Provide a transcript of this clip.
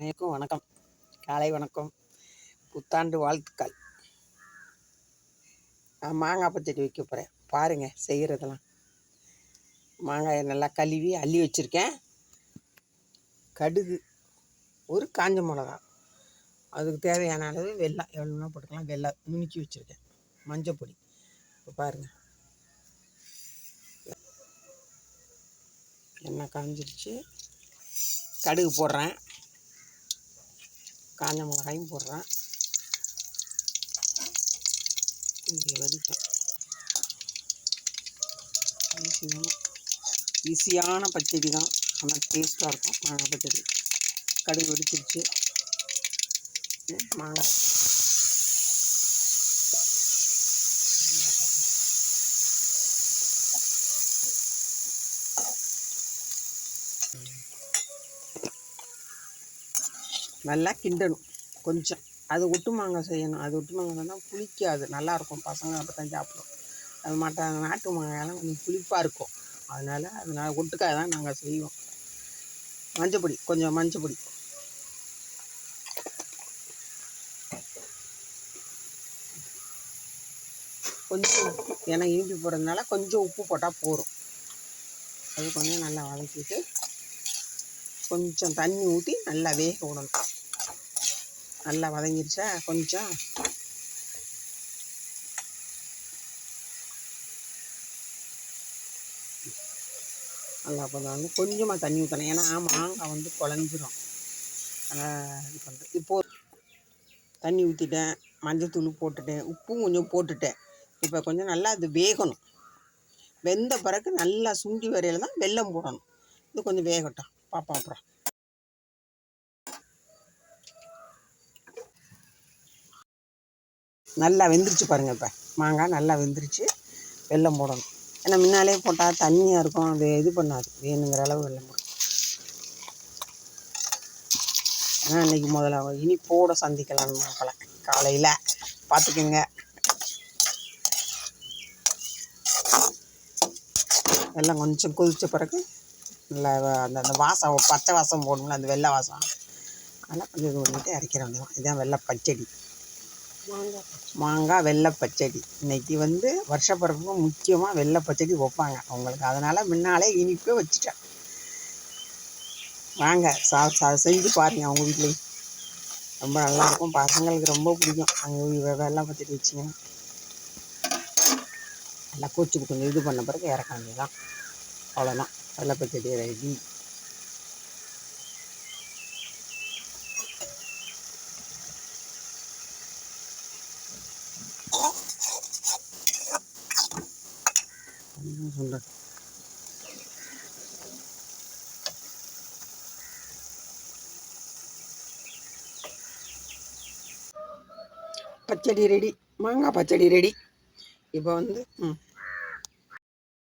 அனைவருக்கும் வணக்கம். காலை வணக்கம். புத்தாண்டு வாழ்த்துக்கள். நான் மாங்காய் பச்சடி வைக்க போகிறேன் பாருங்கள் செய்கிறதெல்லாம் மாங்காயை நல்லா கழுவி அள்ளி வச்சுருக்கேன். கடுகு ஒரு காஞ்ச மிளகா. அதுக்கு தேவையான அளவு வெள்ளம் எவ்வளோனா போட்டுக்கலாம். வெள்ளை நுணுக்கி வச்சுருக்கேன். மஞ்சள் பொடி. இப்போ பாருங்கள் எண்ணெய் காஞ்சிருச்சு. கடுகு போடுறேன். காஞ்ச மிளகாயும் போடுறேன். கொஞ்சம் ஈஸியான பச்சடி தான். ஆனால் டேஸ்ட்டாக இருக்கும் மாங்காய் பச்சடி. கடுகு வெடிச்சிருச்சு. மாங்காய் நல்லா கிண்டணும். கொஞ்சம். அது ஒட்டு மாங்காய் செய்யணும். அது ஒட்டு மாங்காய் தான் புளிக்காது. நல்லாயிருக்கும். பசங்க அப்போ தான் சாப்பிடும். அது மற்ற நாட்டு மாங்காயெல்லாம் கொஞ்சம் புளிப்பாக இருக்கும். அதனால் அதனால் ஒட்டுக்காய் தான் நாங்கள் செய்வோம். மஞ்சப்பொடி. கொஞ்சம் மஞ்சப்பொடி. கொஞ்சம் உப்பு. ஏன்னா இனிப்பு போடுறதுனால கொஞ்சம் உப்பு போட்டால் போதும். அது கொஞ்சம் நல்லா வதக்கிட்டு கொஞ்சம் தண்ணி ஊற்றி நல்லா வேக விடணும். நல்லா வதங்கிருச்சா? கொஞ்சம். நல்லா கொஞ்சம் வந்து கொஞ்சமாக தண்ணி ஊற்றணும் ஏன்னா மாங்காய் வந்து குழஞ்சிரும். அதனால் இது பண்ணுறேன் இப்போது தண்ணி ஊற்றிட்டேன் மஞ்சத்தூள் போட்டுட்டேன். உப்பும் கொஞ்சம் போட்டுட்டேன். இப்போ கொஞ்சம் நல்லா அது வேகணும். வெந்த பிறகு நல்லா சுண்டி வரையில் தான் வெல்லம் போடணும். இது கொஞ்சம் வேகட்டும். பார்ப்போம் அப்புறம். நல்லா வெந்துருச்சு பாருங்கள் இப்போ. மாங்காய் நல்லா வெந்துருச்சு. வெள்ளம் போடணும். ஏன்னா முன்னாலே போட்டால் தண்ணியாக இருக்கும். அது இது பண்ணாது. வேணுங்கிற அளவு வெள்ளம் போடணும். ஆனால் இன்றைக்கி முதல்ல இனிப்போட சந்திக்கலாம் மாப்பிள. காலையில் பார்த்துக்குங்க எல்லாம் கொஞ்சம் கொதித்த பிறகு நல்லா அந்த அந்த வாசம் பச்சை வாசம் போடணும்ல அந்த வெள்ளை வாசம். அதெல்லாம் கொஞ்சம் இது பண்ணிட்டு இறக்கிற வேண்டியதான் இதுதான் வெள்ளை பச்சடி. மாங்காய் வெள்ளை பச்சடி இன்னைக்கு வந்து வருஷப்பிறப்புக்கு முக்கியமாக வெள்ளை பச்சடி வைப்பாங்க அவங்களுக்கு. அதனால் முன்னாலே இனிப்பே வச்சுட்டேன். வாங்க சா சா செஞ்சு பாருங்க அவங்க வீட்லேயும் ரொம்ப நல்லாயிருக்கும் பசங்களுக்கு ரொம்ப பிடிக்கும். அங்கே வெள்ளை பச்சடி வச்சிங்கன்னா நல்லா கோச்சுக்கு கொஞ்சம் இது பண்ண பிறகு இறக்க வேண்டியதான் அவ்வளோதான் வெள்ளை பச்சடி ரெடி சொல்கிறேன் பச்சடி ரெடி. மாங்காய் பச்சடி ரெடி. இப்போ வந்து ம்.